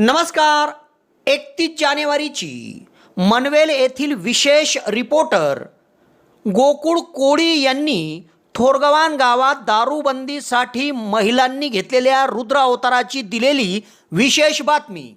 नमस्कार एकतीस जानेवारीची मनवेल येथील विशेष रिपोर्टर गोकुळ कोळी यांनी थोरगवान गावात दारूबंदीसाठी महिलांनी घेतलेल्या रुद्र अवताराची दिलेली विशेष बातमी.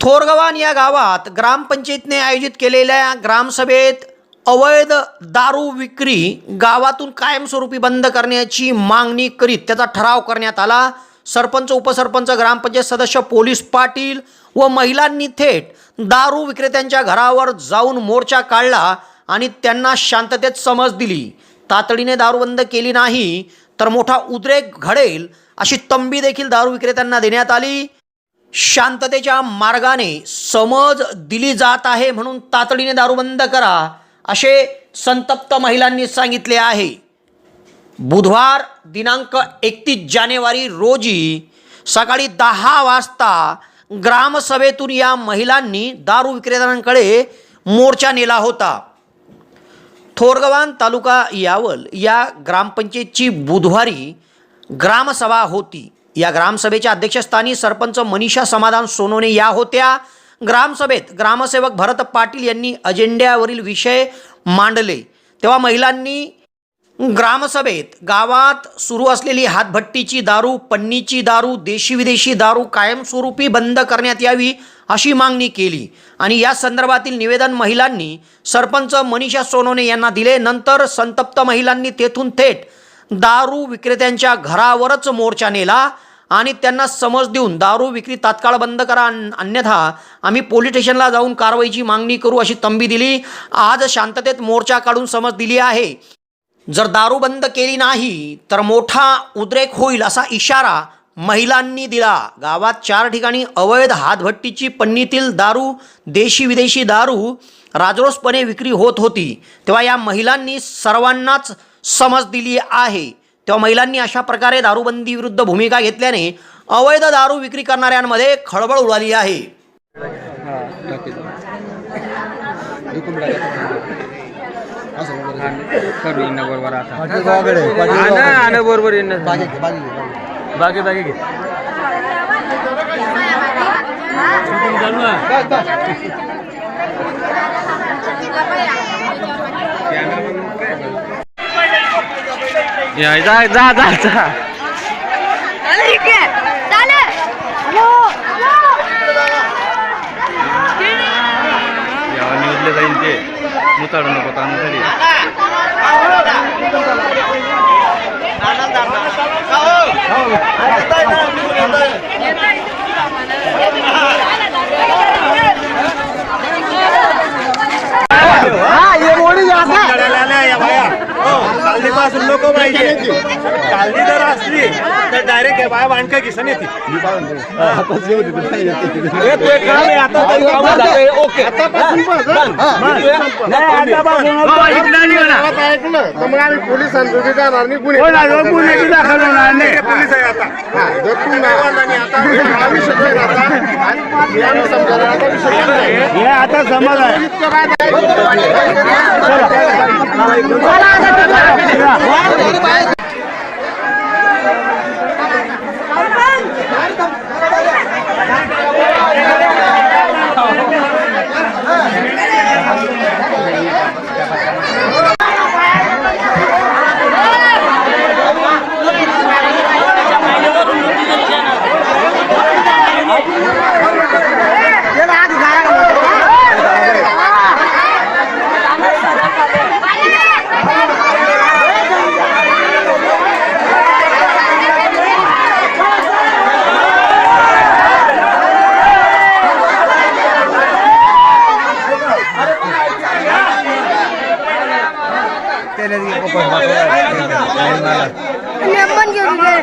थोरगवान या गावात ग्रामपंचायतीने आयोजित केलेल्या ग्रामसभेत अवैध दारू विक्री गावातून कायमस्वरूपी बंद करण्याची मागणी करीत त्याचा ठराव करण्यात आला. सरपंच उपसरपंच ग्रामपंचायत सदस्य पोलीस पाटील व महिलांनी थेट दारू विक्रेत्यांच्या घरावर जाऊन मोर्चा काढला आणि त्यांना शांततेत समज दिली. तातडीने दारू बंद केली नाही तर मोठा उद्रेक घडेल अशी तंबी देखील दारू विक्रेत्यांना देण्यात आली. शांततेच्या मार्गाने समज दिली जात आहे म्हणून तातडीने दारू बंद करा असे संतप्त महिलांनी सांगितले आहे. बुधवार दिनांक एकतीस जानेवारी रोजी सकाळी दहा वाजता ग्रामसभेतून या महिलांनी दारू विक्रेत्यांकडे मोर्चा नेला होता. थोरगवान तालुका यावल या ग्रामपंचायतची बुधवारी ग्रामसभा होती. या ग्रामसभेच्या अध्यक्षस्थानी सरपंच मनीषा समाधान सोनोने या होत्या. ग्रामसभेत ग्रामसेवक भरत पाटील यांनी अजेंड्यावरील विषय मांडले. तेव्हा महिलांनी ग्रामसभेत गावात सुरू असलेली हातभट्टीची दारू पन्नीची दारू देशी विदेशी दारू कायमस्वरूपी बंद करण्यात यावी अशी मागणी केली. आणि या संदर्भातील निवेदन महिलांनी सरपंच मनीषा सोनोने यांना दिले. नंतर संतप्त महिलांनी तेथून थेट दारू विक्रेत्यांच्या घरावरच मोर्चा नेला आणि त्यांना समज देऊन दारू विक्री तात्काळ बंद करा. अन- अन्यथा आम्ही पोलीस स्टेशनला जाऊन कारवाईची मागणी करू अशी तंबी दिली. आज शांततेत मोर्चा काढून समज दिली आहे. जर दारू बंद केली नाही तर मोठा उद्रेक होईल असा इशारा महिलांनी दिला. गावात चार ठिकाणी अवैध हातभट्टीची पन्नीतील दारू देशी विदेशी दारू राजरोसपणे विक्री होत होती. तेव्हा या महिलांनी सर्वांनाच समज दिली आहे. तेव्हा महिलांनी अशा प्रकारे दारूबंदी विरुद्ध भूमिका घेतल्याने अवैध दारू विक्री करणाऱ्यांमध्ये खळबळ उडाली आहे. बरोबर आता. पाटील गावाकडे पाटील आण गावाकडे. आण बरोबर बागे घे, बागे घे, बागे. घे. बागे बागे घे. या, जा जा जा जा. न्यूजला जाईल ते. मुताडू नको तांदूळ तरी. कालदी पासून नको पाहिजे कालदी जर असली तर डायरेक्ट बाया मांडका किसन येते मग आम्ही पोलिसांचं ते जाणार नाही गुन्हे पोलीस आहे नाही आता हा. हे आता समज आहे. इतकं काय नाही. मी पण घेऊन घे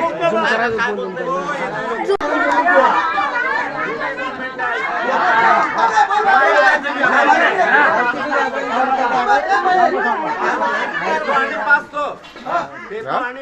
पेपर आणि